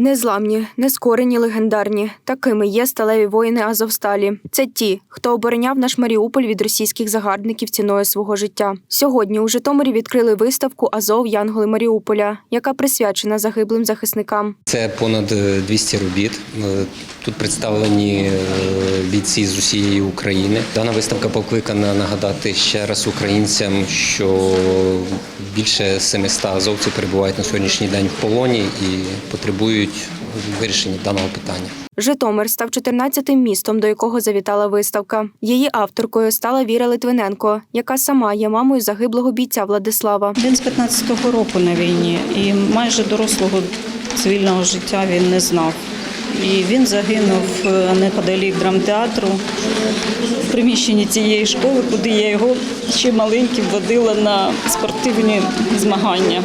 Незламні, нескорені, легендарні. Такими є сталеві воїни Азовсталі. Це ті, хто обороняв наш Маріуполь від російських загарбників ціною свого життя. Сьогодні у Житомирі відкрили виставку Азов Янголи Маріуполя, яка присвячена загиблим захисникам. Це понад е, 200 робіт. Е, Тут представлені е, бійці з усієї України. Дана виставка покликана нагадати ще раз українцям, що більше 700 азовців перебувають на сьогоднішній день в полоні і потребують вирішення даного питання. Житомир став 14-тим містом, до якого завітала виставка. Її авторкою стала Віра Литвиненко, яка сама є мамою загиблого бійця Владислава. Він з 15-го року на війні і майже дорослого цивільного життя він не знав. І він загинув е, неподалік драмтеатру в приміщенні цієї школи, куди я його ще маленьким водила на спортивні змагання.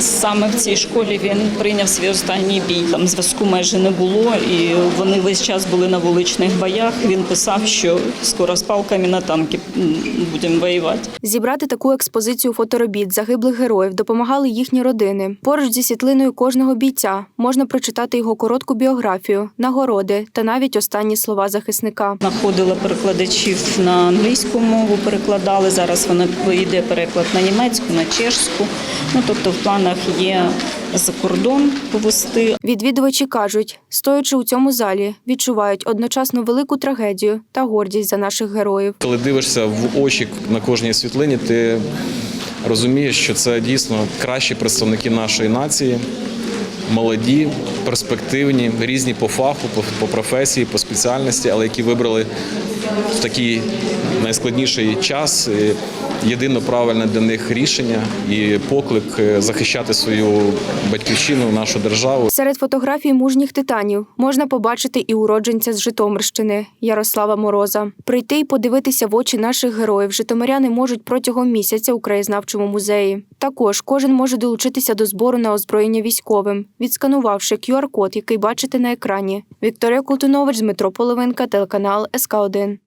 Саме в цій школі він прийняв свій останній бій. Там зв'язку майже не було, і вони весь час були на вуличних боях. Він писав, що скоро з палками на танки будемо воювати. Зібрати таку експозицію фоторобіт загиблих героїв допомагали їхні родини. Поруч зі світлиною кожного бійця можна прочитати його коротку біографію, нагороди та навіть останні слова захисника. Знаходила перекладачів на англійську мову, перекладали. Зараз вона йде переклад на німецьку, на чешську. Ну тобто в планах є за кордон повести. Відвідувачі кажуть, стоячи у цьому залі, відчувають одночасно велику трагедію та гордість за наших героїв. Коли дивишся в очі на кожній світлині, ти розумієш, що це дійсно кращі представники нашої нації, молоді, перспективні, різні по фаху, по, по професії, по спеціальності, але які вибрали в такий найскладніший час е, єдино правильне для них рішення і поклик е, захищати свою батьківщину, нашу державу. Серед фотографій мужніх титанів можна побачити і уродженця з Житомирщини Ярослава Мороза. Прийти і подивитися в очі наших героїв житомиряни можуть протягом місяця у краєзнавчому музеї. Також кожен може долучитися до збору на озброєння військовим, відсканувавши QR-код, який бачите на екрані. Вікторія Колтунович, Дмитро Половинка, телеканал СК 1